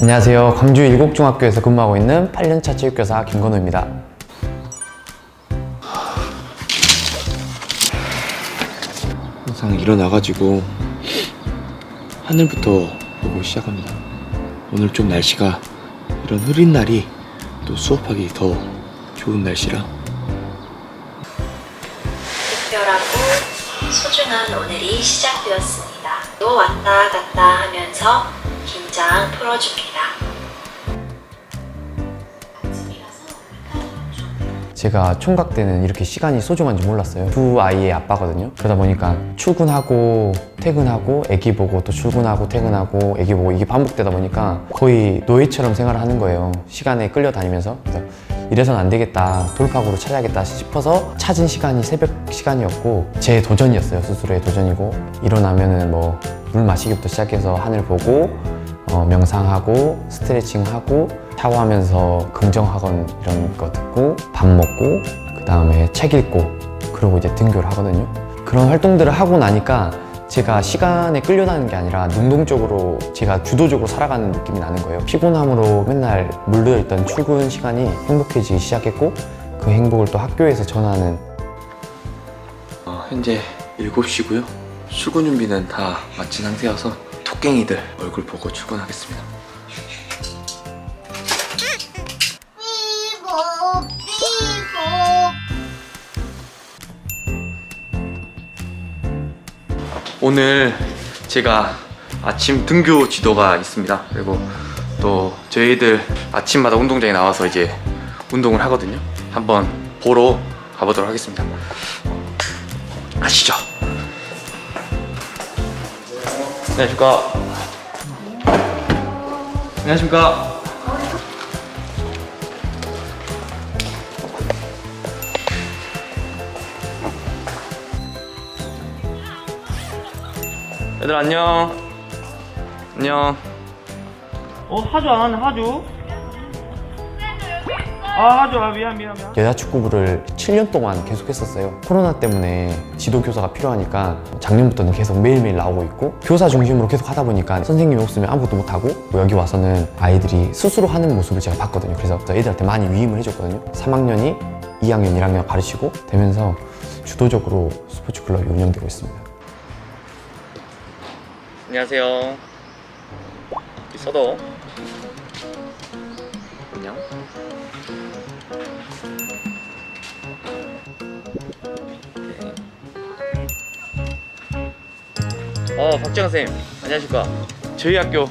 안녕하세요. 광주 일곡중학교에서 근무하고 있는 8년차 체육교사 김건우입니다. 항상 일어나가지고 하늘부터 보고 시작합니다. 오늘 좀 날씨가 이런 흐린 날이 또 수업하기 더 좋은 날씨라 특별하고 소중한 오늘이 시작되었습니다. 또 왔다 갔다 하면서 긴장 풀어줍니다. 제가 총각 때는 이렇게 시간이 소중한지 몰랐어요. 두 아이의 아빠거든요. 그러다 보니까 출근하고 퇴근하고 애기 보고 또 출근하고 퇴근하고 애기 보고 이게 반복되다 보니까 거의 노예처럼 생활을 하는 거예요. 시간에 끌려다니면서. 그래서 이래선 안 되겠다. 돌파구로 찾아야겠다 싶어서 찾은 시간이 새벽 시간이었고 제 도전이었어요. 스스로의 도전이고 일어나면은 뭐 물 마시기부터 시작해서 하늘 보고 어, 명상하고 스트레칭하고 샤워하면서 긍정학원 이런 거 듣고 밥 먹고 그 다음에 책 읽고 그러고 이제 등교를 하거든요. 그런 활동들을 하고 나니까 제가 시간에 끌려다니는 게 아니라 능동적으로 제가 주도적으로 살아가는 느낌이 나는 거예요. 피곤함으로 맨날 물들어 있던 출근 시간이 행복해지기 시작했고 그 행복을 또 학교에서 전하는 어, 현재 7시고요. 출근 준비는 다 마친 상태여서 토깽이들 얼굴 보고 출근하겠습니다. 오늘 제가 아침 등교 지도가 있습니다. 그리고 또 저희들 아침마다 운동장에 나와서 이제 운동을 하거든요. 한번 보러 가보도록 하겠습니다. 아시죠? 안녕하십니까. 안녕하십니까. 얘들 안녕. 안녕. 어 하주 안 하네 하주 아 하주 아 미안 미안 미안 여자 축구부를 7년 동안 계속 했었어요. 코로나 때문에 지도 교사가 필요하니까 작년부터는 계속 매일매일 나오고 있고 교사 중심으로 계속 하다 보니까 선생님이 없으면 아무것도 못하고 여기 와서는 아이들이 스스로 하는 모습을 제가 봤거든요. 그래서 애들한테 많이 위임을 해줬거든요. 3학년이 2학년, 1학년 가르치고 되면서 주도적으로 스포츠 클럽이 운영되고 있습니다. 안녕하세요. 서도. 안녕. 어, 박지영 쌤, 안녕하십니까? 저희 학교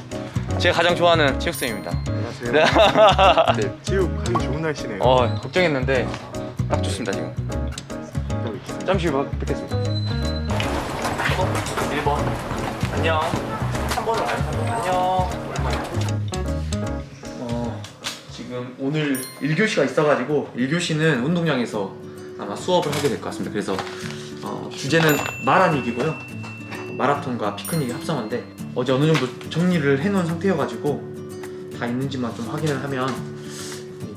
제가 가장 좋아하는 체육 쌤입니다. 안녕하세요. 네. 네, 체육하기 좋은 날씨네요. 어, 걱정했는데 딱 좋습니다 지금. 있습니다. 잠시 후 뵙겠습니다. 1번. 안녕. 3번으로 가요. 3번. 안녕. 어, 지금 오늘 1교시가 있어가지고 1교시는 운동장에서 아마 수업을 하게 될 것 같습니다. 그래서 어, 주제는 마라닉이고요. 마라톤과 피크닉이 합성한데 어제 어느 정도 정리를 해놓은 상태여가지고 다 있는지만 좀 확인을 하면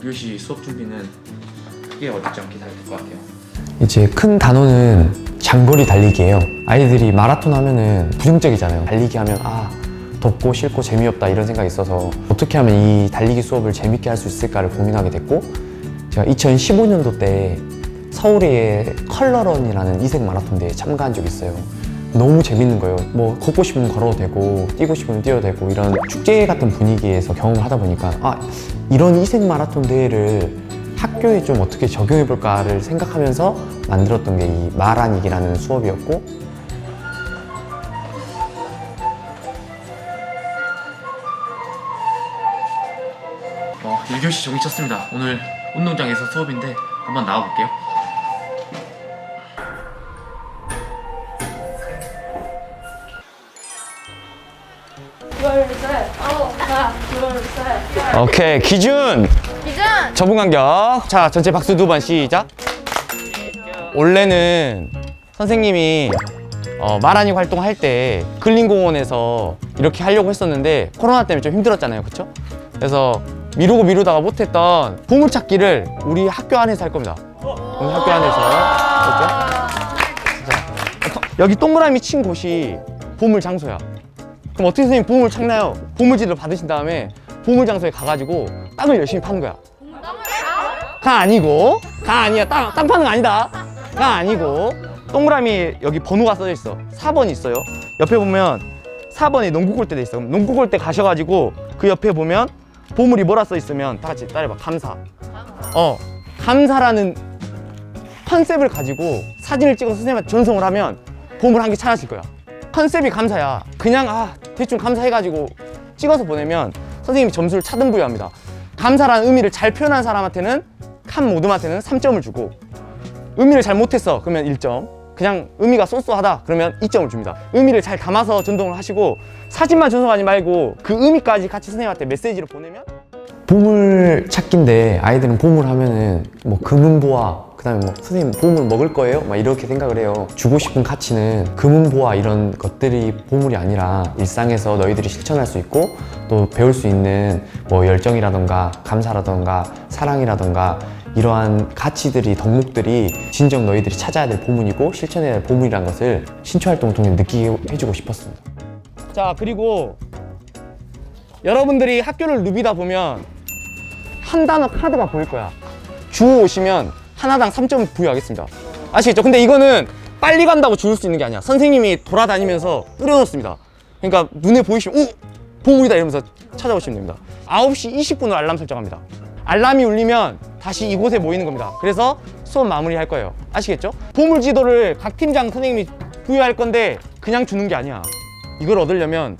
1교시 수업 준비는 크게 어렵지 않게 잘 될 것 같아요. 이제 큰 단어는 장거리 달리기예요. 아이들이 마라톤 하면은 부정적이잖아요. 달리기 하면 아 덥고 싫고 재미없다 이런 생각이 있어서 어떻게 하면 이 달리기 수업을 재밌게 할 수 있을까를 고민하게 됐고 제가 2015년도 때 서울의 컬러런이라는 이색 마라톤 대회에 참가한 적이 있어요. 너무 재밌는 거예요. 뭐 걷고 싶으면 걸어도 되고 뛰고 싶으면 뛰어도 되고 이런 축제 같은 분위기에서 경험을 하다 보니까 아 이런 이색 마라톤 대회를 학교에 좀 어떻게 적용해 볼까를 생각하면서 만들었던 게 이 마라닉이라는 수업이었고 어, 1교시 정리 쳤습니다. 오늘 운동장에서 수업인데 한번 나와볼게요. 오케이 기준 기준! 접은 간격 자 전체 박수 두 번 시작 원래는 선생님이 어, 마라닉 활동할 때 근린공원에서 이렇게 하려고 했었는데 코로나 때문에 좀 힘들었잖아요 그쵸? 그래서 미루고 미루다가 못했던 보물찾기를 우리 학교 안에서 할 겁니다 오늘 학교 안에서 그렇죠? 자, 여기 동그라미 친 곳이 보물 장소야 그럼 어떻게 선생님 보물 찾나요? 보물지를 받으신 다음에 보물 장소에 가가지고 땅을 열심히 파는 거야. 가 아니고 가 아니야. 땅, 땅 파는 거 아니다. 가 아니고. 동그라미 여기 번호가 써져 있어. 4번이 있어요. 옆에 보면 4번에 농구 골대 돼 있어. 그럼 농구 골대 가셔가지고 그 옆에 보면 보물이 뭐라 써 있으면 다 같이 따라해봐. 감사. 어 감사라는 컨셉을 가지고 사진을 찍어서 선생님한테 전송을 하면 보물 한 개 찾아질 거야. 컨셉이 감사야. 그냥 아 대충 감사해가지고 찍어서 보내면 선생님이 점수를 차등 부여합니다. 감사라는 의미를 잘 표현한 사람한테는 칸 모듬한테는 3점을 주고 의미를 잘 못했어 그러면 1점 그냥 의미가 쏘쏘하다 그러면 2점을 줍니다. 의미를 잘 담아서 전송을 하시고 사진만 전송하지 말고 그 의미까지 같이 선생님한테 메시지를 보내면? 보물 찾기인데 아이들은 보물 하면은 뭐 금은보화 그 다음에 뭐 선생님 보물 먹을 거예요? 막 이렇게 생각을 해요. 주고 싶은 가치는 금은보화 이런 것들이 보물이 아니라 일상에서 너희들이 실천할 수 있고 또 배울 수 있는 뭐 열정이라던가 감사라던가 사랑이라던가 이러한 가치들이 덕목들이 진정 너희들이 찾아야 될 보물이고 실천해야 될 보물이라는 것을 신초 활동을 통해 느끼게 해주고 싶었습니다. 자 그리고 여러분들이 학교를 누비다 보면 한 단어 카드가 보일 거야 주 오시면 하나당 3점 부여하겠습니다 아시겠죠? 근데 이거는 빨리 간다고 주울 수 있는 게 아니야 선생님이 돌아다니면서 뿌려놓습니다 그러니까 눈에 보이시면 오! 보물이다 이러면서 찾아오시면 됩니다 9시 20분으로 알람 설정합니다 알람이 울리면 다시 이곳에 모이는 겁니다 그래서 수업 마무리 할 거예요 아시겠죠? 보물 지도를 각 팀장 선생님이 부여할 건데 그냥 주는 게 아니야 이걸 얻으려면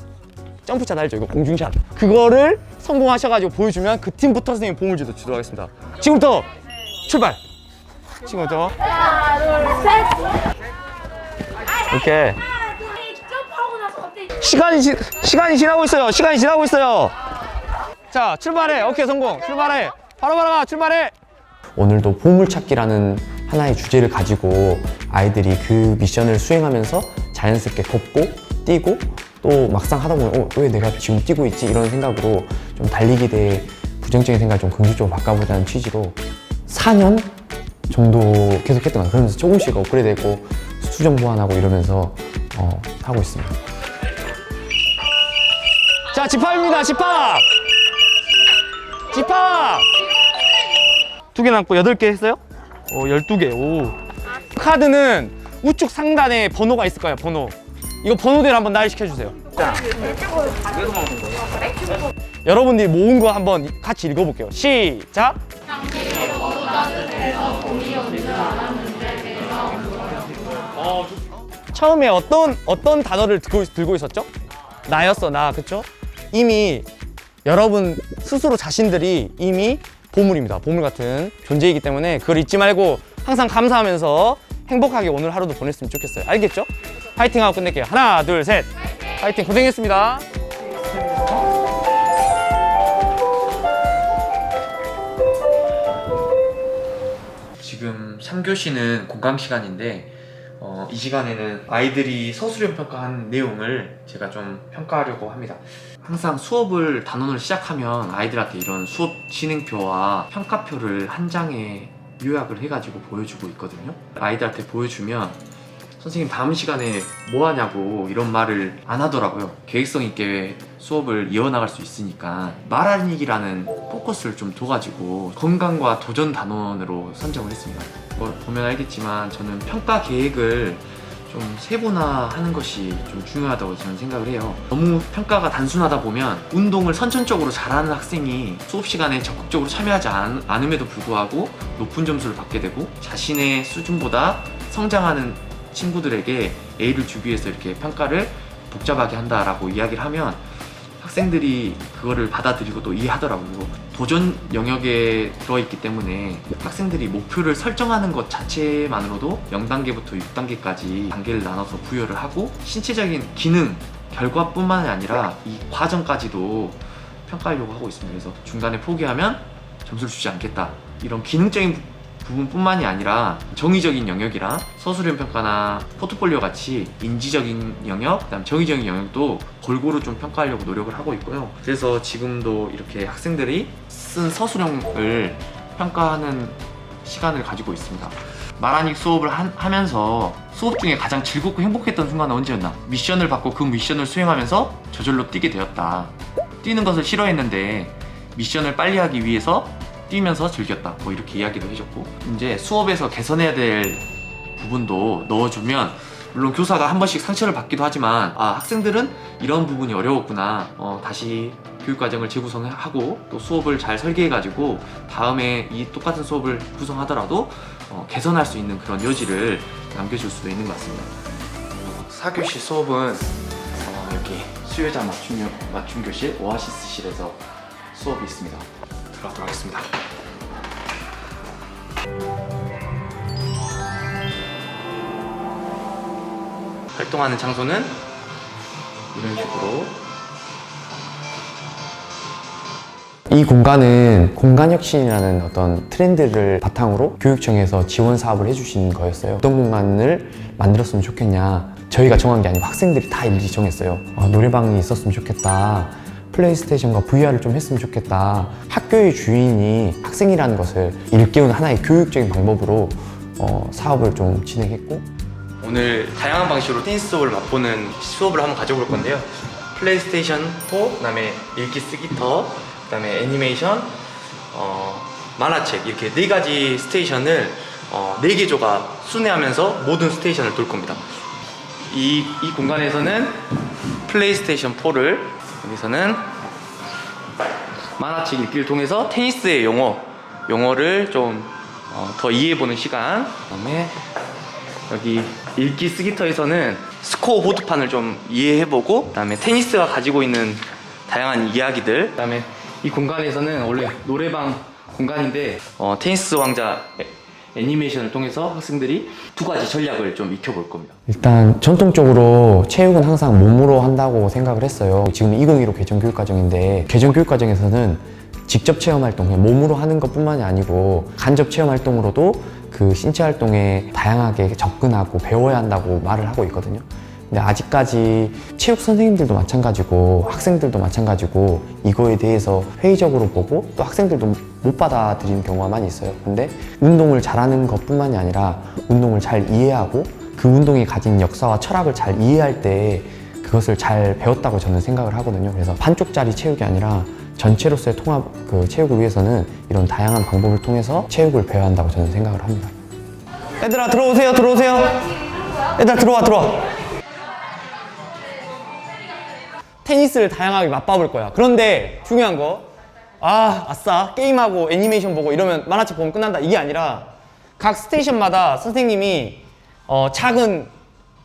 점프샷 알죠? 이거 공중샷. 그거를 성공하셔가지고 보여주면 그 팀부터 선생님 보물 지도 지도하겠습니다. 지금부터 출발! 지금부터. 하나, 둘, 셋! 오케이. 시간이, 지, 시간이 지나고 있어요. 시간이 지나고 있어요. 자, 출발해. 오케이, 성공. 출발해. 바로 바로 가. 출발해. 오늘도 보물찾기라는 하나의 주제를 가지고 아이들이 그 미션을 수행하면서 자연스럽게 걷고 뛰고 또 막상 하다 보면 어, 왜 내가 지금 뛰고 있지 이런 생각으로 좀 달리기 대해 부정적인 생각을 좀 긍정적으로 바꿔보자는 취지로 4년 정도 계속 했던 것 같아요. 그러면서 조금씩 업그레이드되고 수정 보완하고 이러면서 어, 하고 있습니다. 자, 집합입니다. 집합! 집합! 두 개 남고 여덟 개 했어요? 어, 열두 개. 오. 카드는 우측 상단에 번호가 있을 거예요, 번호. 이거 번호대로 한번 나열 시켜 주세요. 자. 여러분들이 모은 거 한번 같이 읽어 볼게요. 시작! 처음에 어떤 어떤 단어를 들고, 들고 있었죠? 나였어 나 그쵸? 이미 여러분 스스로 자신들이 이미 보물입니다 보물 같은 존재이기 때문에 그걸 잊지 말고 항상 감사하면서 행복하게 오늘 하루도 보냈으면 좋겠어요 알겠죠? 파이팅 하고 끝낼게요 하나 둘셋 파이팅 고생했습니다 지금 3교시는 공강 시간인데 어, 이 시간에는 아이들이 서술형 평가한 내용을 제가 좀 평가하려고 합니다. 항상 수업을 단원을 시작하면 아이들한테 이런 수업 진행표와 평가표를 한 장에 요약을 해가지고 보여주고 있거든요. 아이들한테 보여주면 선생님 다음 시간에 뭐 하냐고 이런 말을 안 하더라고요. 계획성 있게 수업을 이어나갈 수 있으니까 말하기라는 포커스를 좀 둬가지고 건강과 도전 단원으로 선정을 했습니다. 뭐 보면 알겠지만 저는 평가 계획을 좀 세분화하는 것이 좀 중요하다고 저는 생각을 해요. 너무 평가가 단순하다 보면 운동을 선천적으로 잘하는 학생이 수업 시간에 적극적으로 참여하지 않, 않음에도 불구하고 높은 점수를 받게 되고 자신의 수준보다 성장하는 친구들에게 A를 주기 위해서 이렇게 평가를 복잡하게 한다라고 이야기를 하면 학생들이 그거를 받아들이고 또 이해하더라고요. 도전 영역에 들어있기 때문에 학생들이 목표를 설정하는 것 자체만으로도 0단계부터 6단계까지 단계를 나눠서 부여를 하고 신체적인 기능, 결과뿐만 아니라 이 과정까지도 평가하려고 하고 있습니다. 그래서 중간에 포기하면 점수를 주지 않겠다. 이런 기능적인 부- 부분뿐만이 아니라 정의적인 영역이랑 서술형 평가나 포트폴리오 같이 인지적인 영역, 그다음 정의적인 영역도 골고루 좀 평가하려고 노력을 하고 있고요. 그래서 지금도 이렇게 학생들이 쓴 서술형을 평가하는 시간을 가지고 있습니다. 마라닉 수업을 한- 하면서 수업 중에 가장 즐겁고 행복했던 순간은 언제였나? 미션을 받고 그 미션을 수행하면서 저절로 뛰게 되었다. 뛰는 것을 싫어했는데 미션을 빨리 하기 위해서 뛰면서 즐겼다. 뭐 이렇게 이야기도 해줬고 이제 수업에서 개선해야 될 부분도 넣어주면 물론 교사가 한 번씩 상처를 받기도 하지만 아 학생들은 이런 부분이 어려웠구나 어, 다시 교육과정을 재구성하고 또 수업을 잘 설계해가지고 다음에 이 똑같은 수업을 구성하더라도 어, 개선할 수 있는 그런 여지를 남겨줄 수도 있는 것 같습니다. 4교시 수업은 어, 여기 수요자 맞춤, 맞춤 교실 오아시스실에서 수업이 있습니다. 들어가도록 하겠습니다. 활동하는 장소는 이런 식으로 이 공간은 공간혁신이라는 어떤 트렌드를 바탕으로 교육청에서 지원 사업을 해주신 거였어요. 어떤 공간을 만들었으면 좋겠냐. 저희가 정한 게 아니고 학생들이 다 일일이 정했어요. 어, 노래방이 있었으면 좋겠다. 플레이스테이션과 VR을 좀 했으면 좋겠다. 학교의 주인이 학생이라는 것을 일깨우는 하나의 교육적인 방법으로 어, 사업을 좀 진행했고 오늘 다양한 방식으로 테니스 수업을 맛보는 수업을 한번 가져볼 건데요. 플레이스테이션 4, 그다음에 읽기 쓰기 터, 그다음에 애니메이션, 어, 만화책 이렇게 네 가지 스테이션을 어, 네 개조가 순회하면서 모든 스테이션을 돌 겁니다. 이, 이 공간에서는 플레이스테이션 4를 여기서는 만화책 읽기를 통해서 테니스의 용어, 용어를 좀더 이해해보는 시간. 그다음에 여기 읽기 쓰기터에서는 스코어 보드판을 좀 이해해보고 그다음에 테니스가 가지고 있는 다양한 이야기들 그다음에 이 공간에서는 원래 노래방 공간인데 어, 테니스 왕자 애- 애니메이션을 통해서 학생들이 두 가지 전략을 좀 익혀볼 겁니다. 일단 전통적으로 체육은 항상 몸으로 한다고 생각을 했어요. 지금 2015 개정 교육 과정인데 개정 교육 과정에서는 직접 체험 활동, 그냥 몸으로 하는 것뿐만이 아니고 간접 체험 활동으로도 그 신체 활동에 다양하게 접근하고 배워야 한다고 말을 하고 있거든요. 근데 아직까지 체육 선생님들도 마찬가지고 학생들도 마찬가지고 이거에 대해서 회의적으로 보고 또 학생들도 못 받아들이는 경우가 많이 있어요. 근데 운동을 잘하는 것뿐만이 아니라 운동을 잘 이해하고 그 운동이 가진 역사와 철학을 잘 이해할 때 그것을 잘 배웠다고 저는 생각을 하거든요. 그래서 반쪽짜리 체육이 아니라 전체로서의 통합 그 체육을 위해서는 이런 다양한 방법을 통해서 체육을 배워야 한다고 저는 생각을 합니다. 얘들아 들어오세요, 들어오세요. 얘들아 들어와, 들어와. 테니스를 다양하게 맛봐볼 거야. 그런데 중요한 거, 아, 아싸, 게임하고 애니메이션 보고 이러면 만화책 보면 끝난다. 이게 아니라 각 스테이션마다 선생님이 어, 작은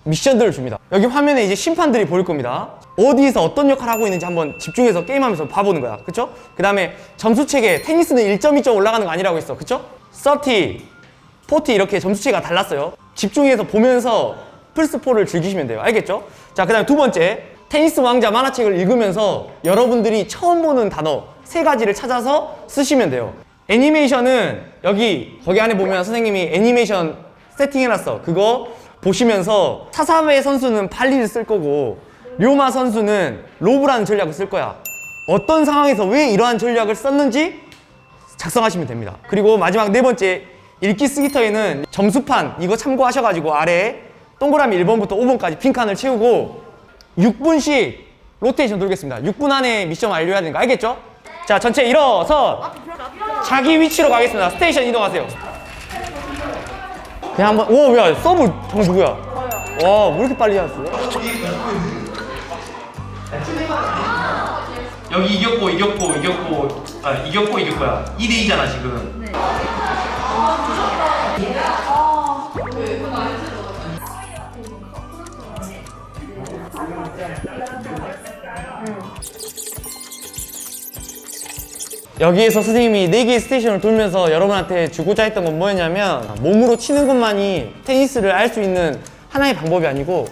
미션들을 줍니다. 여기 화면에 이제 심판들이 보일 겁니다. 어디에서 어떤 역할을 하고 있는지 한번 집중해서 게임하면서 봐보는 거야. 그쵸? 그 다음에 점수책에 테니스는 1.2점 올라가는 거 아니라고 했어. 그쵸? 30, 40 이렇게 점수체가 달랐어요. 집중해서 보면서 플스4를 즐기시면 돼요. 알겠죠? 자, 그 다음에 두 번째. 테니스 왕자 만화책을 읽으면서 여러분들이 처음 보는 단어 세 가지를 찾아서 쓰시면 돼요. 애니메이션은 여기, 거기 안에 보면 선생님이 애니메이션 세팅해놨어. 그거 보시면서 사사베 선수는 발리를 쓸 거고, 료마 선수는 로브라는 전략을 쓸 거야. 어떤 상황에서 왜 이러한 전략을 썼는지 작성하시면 됩니다. 그리고 마지막 네 번째 읽기 쓰기 터에는 점수판 이거 참고하셔가지고 아래 동그라미 1번부터 5번까지 빈칸을 채우고 6분씩 로테이션 돌겠습니다. 6분 안에 미션 완료해야 되는 거 알겠죠? 자 전체 일어서 자기 위치로 가겠습니다. 스테이션 이동하세요. 그냥 한번 오 야 서브 정 누구야? 와 왜 이렇게 빨리 하셨어요? 여기 이겼고 이겼고 이겼고 아 이겼고 이길 거야 2대 2잖아 지금 여기에서 선생님이 4개의 스테이션을 돌면서 여러분한테 주고자 했던 건 뭐였냐면 몸으로 치는 것만이 테니스를 알 수 있는 하나의 방법이 아니고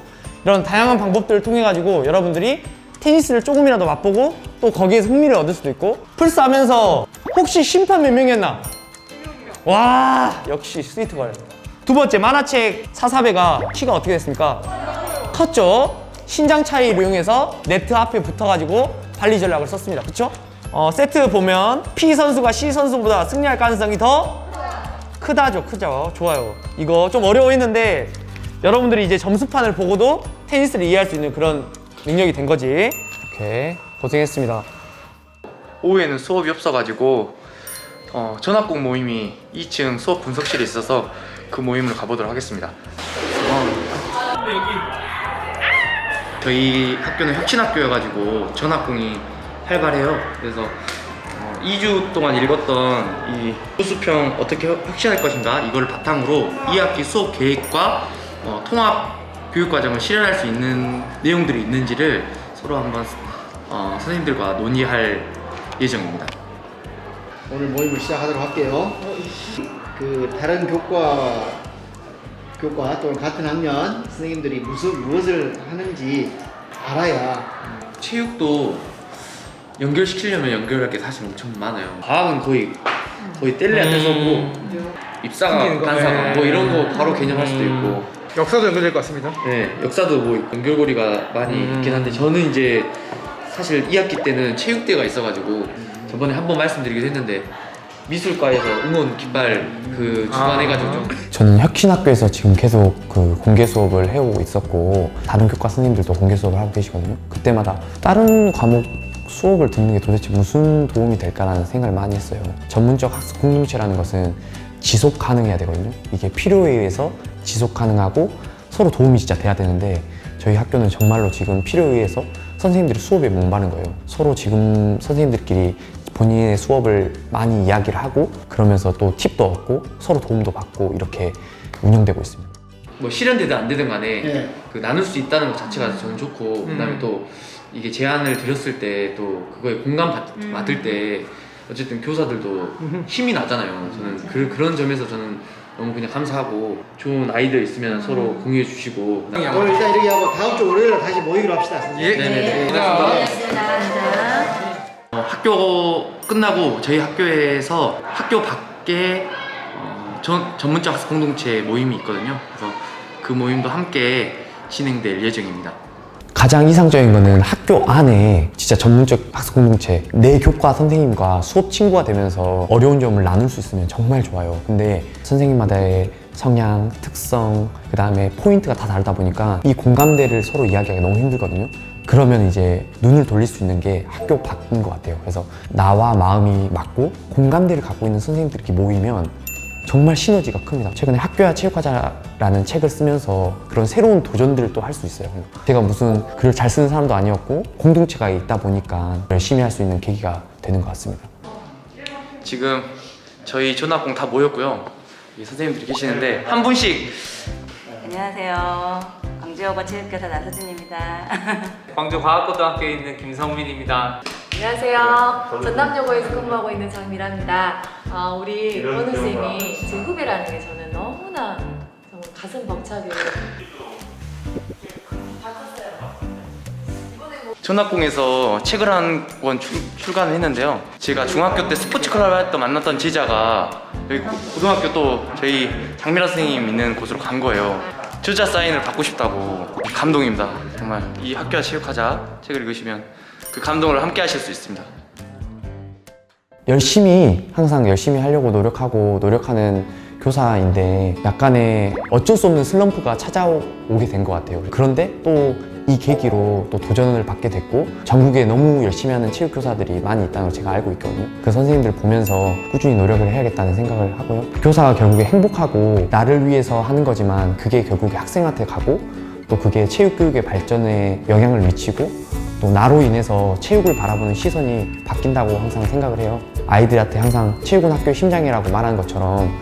이런 다양한 방법들을 통해 가지고 여러분들이 테니스를 조금이라도 맛보고 또 거기에서 흥미를 얻을 수도 있고 플스 하면서 혹시 심판 몇 명이었나? 와 역시 스위트걸 두 번째 만화책 사사배가 키가 어떻게 됐습니까? 컸죠? 신장 차이를 이용해서 네트 앞에 붙어가지고 발리 전략을 썼습니다. 그쵸? 어, 세트 보면 P 선수가 C 선수보다 승리할 가능성이 더 크다죠. 크죠. 좋아요. 이거 좀 어려워했는데 여러분들이 이제 점수판을 보고도 테니스를 이해할 수 있는 그런 능력이 된 거지. 오케이. 고생했습니다. 오후에는 수업이 없어가지고 어, 전학공 모임이 2층 수업 분석실에 있어서 그 모임으로 가보도록 하겠습니다. 저희 학교는 혁신학교여가지고 전학공이 활발해요. 그래서 어, 2주 동안 읽었던 이 수평 어떻게 혁- 혁신할 것인가 이걸 바탕으로 2학기 수업 계획과 어, 통합 교육 과정을 실현할 수 있는 내용들이 있는지를 서로 한번 어, 선생님들과 논의할 예정입니다. 오늘 모임을 시작하도록 할게요. 그 다른 교과 교과 또는 같은 학년 선생님들이 무슨 무엇을 하는지 알아야 체육도 연결시키려면 연결할 게 사실 엄청 많아요. 과학은 거의 거의 뗄래야 떼서고 입사가 간사가 뭐 이런 거 바로 개념할 수도 있고. 역사도 연결될 것 같습니다. 네 역사도 뭐 연결고리가 많이 있긴 한데 저는 이제 사실 2학기 때는 체육대가 있어가지고 저번에 한 번 말씀드리기도 했는데 미술과에서 응원 깃발 그 주관해가지고 좀 저는 혁신학교에서 지금 계속 그 공개 수업을 해오고 있었고 다른 교과 선생님들도 공개 수업을 하고 계시거든요. 그때마다 다른 과목 수업을 듣는 게 도대체 무슨 도움이 될까라는 생각을 많이 했어요. 전문적 학습 공동체라는 것은 지속 가능해야 되거든요. 이게 필요에 의해서 지속 가능하고 서로 도움이 진짜 돼야 되는데 저희 학교는 정말로 지금 필요에 의해서 선생님들이 수업에 목마른 거예요. 서로 지금 선생님들끼리 본인의 수업을 많이 이야기를 하고 그러면서 또 팁도 얻고 서로 도움도 받고 이렇게 운영되고 있습니다. 뭐 실현되든 안 되든 간에 네. 그 나눌 수 있다는 것 자체가 저는 좋고 그다음에 또 이게 제안을 드렸을 때 또 그거에 공감 받, 받을 때 어쨌든 교사들도 힘이 나잖아요. 저는 그, 그런 점에서 저는 너무 그냥 감사하고 좋은 아이들 있으면 서로 공유해 주시고 오늘 일단 이렇게 하고 다음 주 월요일에 다시 모이기로 합시다. 예, 네네네. 어, 학교 끝나고 저희 학교에서 학교 밖에 어, 전, 전문적 학습 공동체 모임이 있거든요. 그래서 그 모임도 함께 진행될 예정입니다. 가장 이상적인 거는 학교 안에 진짜 전문적 학습 공동체 내 교과 선생님과 수업 친구가 되면서 어려운 점을 나눌 수 있으면 정말 좋아요. 근데 선생님마다의 성향, 특성, 그 다음에 포인트가 다 다르다 보니까 이 공감대를 서로 이야기하기 너무 힘들거든요. 그러면 이제 눈을 돌릴 수 있는 게 학교 밖인 것 같아요. 그래서 나와 마음이 맞고 공감대를 갖고 있는 선생님들이 모이면 정말 시너지가 큽니다. 최근에 학교야 체육하자라는 책을 쓰면서 그런 새로운 도전들을 또 할 수 있어요. 제가 무슨 글을 잘 쓰는 사람도 아니었고 공동체가 있다 보니까 열심히 할 수 있는 계기가 되는 것 같습니다. 지금 저희 전학공 다 모였고요. 이 선생님들이 계시는데 한 분씩 안녕하세요. 광주여고 체육교사 나서진입니다. 광주과학고등학교에 있는 김성민입니다. 안녕하세요. 전남여고에서 근무하고 있는 장미라입니다. 아, 우리 원우 쌤이 제 후배라는 게 저는 너무나 정말 가슴 벅차게 전학공에서 책을 한 권 출간을 했는데요. 제가 중학교 때 스포츠 클럽 할때 만났던 제자가 여기 고- 고등학교 또 저희 장미라 선생님 있는 곳으로 간 거예요. 저자 사인을 받고 싶다고 감동입니다. 정말 이 학교와 체육하자 책을 읽으시면 그 감동을 함께 하실 수 있습니다. 열심히 항상 열심히 하려고 노력하고 노력하는 교사인데 약간의 어쩔 수 없는 슬럼프가 찾아오게 된 것 같아요. 그런데 또 이 계기로 또 도전을 받게 됐고 전국에 너무 열심히 하는 체육 교사들이 많이 있다는 걸 제가 알고 있거든요. 그 선생님들 보면서 꾸준히 노력을 해야겠다는 생각을 하고요. 교사가 결국에 행복하고 나를 위해서 하는 거지만 그게 결국에 학생한테 가고 또 그게 체육 교육의 발전에 영향을 미치고 또 나로 인해서 체육을 바라보는 시선이 바뀐다고 항상 생각을 해요. 아이들한테 항상 체육은 학교의 심장이라고 말하는 것처럼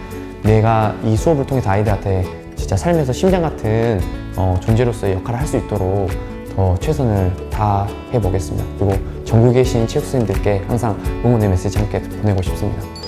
내가 이 수업을 통해서 아이들한테 진짜 삶에서 심장 같은 어, 존재로서의 역할을 할 수 있도록 더 최선을 다해 보겠습니다. 그리고 전국에 계신 체육 선생님들께 항상 응원의 메시지 함께 보내고 싶습니다.